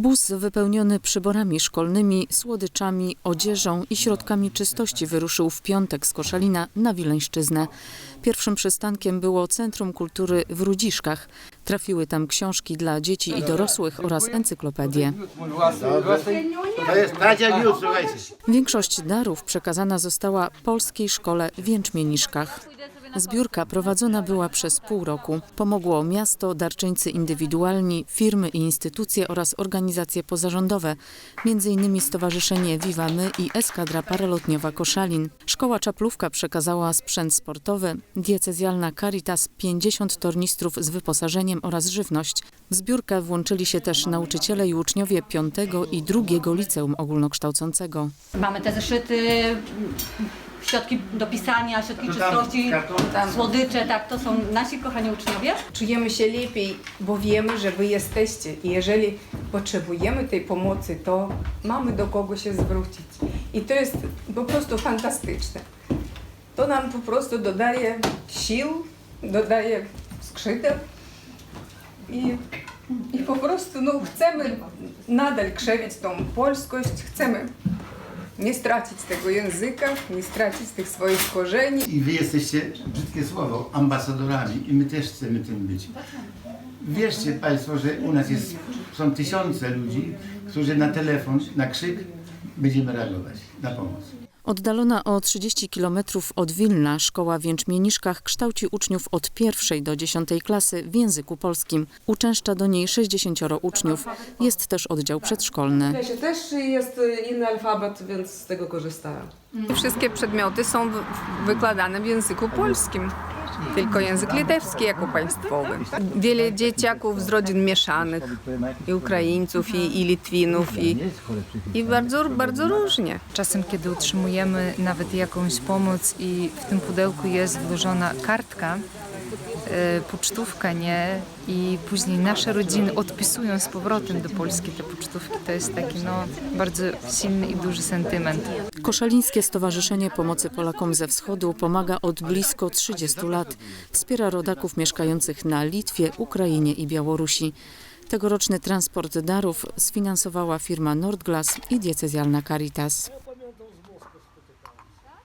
Bus wypełniony przyborami szkolnymi, słodyczami, odzieżą i środkami czystości wyruszył w piątek z Koszalina na Wileńszczyznę. Pierwszym przystankiem było Centrum Kultury w Rudziszkach. Trafiły tam książki dla dzieci i dorosłych oraz encyklopedie. Większość darów przekazana została Polskiej Szkole w Jęczmieniszkach. Zbiórka prowadzona była przez pół roku. Pomogło miasto, darczyńcy indywidualni, firmy i instytucje oraz organizacje pozarządowe, m.in. Stowarzyszenie Wiwamy i Eskadra Paralotniowa Koszalin. Szkoła Czaplówka przekazała sprzęt sportowy, diecezjalna Caritas 50 tornistrów z wyposażeniem oraz żywność. W zbiórkę włączyli się też nauczyciele i uczniowie 5 i 2 liceum ogólnokształcącego. Mamy te zeszyty, środki do pisania, środki czystości, słodycze, tak, to są nasi kochani uczniowie. Czujemy się lepiej, bo wiemy, że wy jesteście i jeżeli potrzebujemy tej pomocy, to mamy do kogo się zwrócić. I to jest po prostu fantastyczne. To nam po prostu dodaje sił, dodaje skrzydeł i, i po prostu no, chcemy nadal krzewić tą polskość, chcemy nie stracić tego języka, nie stracić tych swoich korzeni. I wy jesteście, brzydkie słowo, ambasadorami i my też chcemy tym być. Wierzcie Państwo, że u nas jest, są tysiące ludzi, którzy na telefon, na krzyk będziemy reagować, na pomoc. Oddalona o 30 km od Wilna szkoła w Jęczmieniszkach kształci uczniów od pierwszej do dziesiątej klasy w języku polskim. Uczęszcza do niej 60 uczniów. Jest też oddział przedszkolny. Lesie też jest y, inny alfabet, więc z tego korzystałem. Wszystkie przedmioty są w- wykładane w języku polskim. Tylko język litewski jako państwowy. Wiele dzieciaków z rodzin mieszanych, i Ukraińców, i, i Litwinów, i, i bardzo, bardzo różnie. Czasem, kiedy utrzymujemy nawet jakąś pomoc i w tym pudełku jest włożona kartka, pocztówka, nie? I później nasze rodziny odpisują z powrotem do Polski te pocztówki. To jest taki no, bardzo silny i duży sentyment. Koszalińskie Stowarzyszenie Pomocy Polakom ze Wschodu pomaga od blisko 30 lat. Wspiera rodaków mieszkających na Litwie, Ukrainie i Białorusi. Tegoroczny transport darów sfinansowała firma Nordglass i diecezjalna Caritas.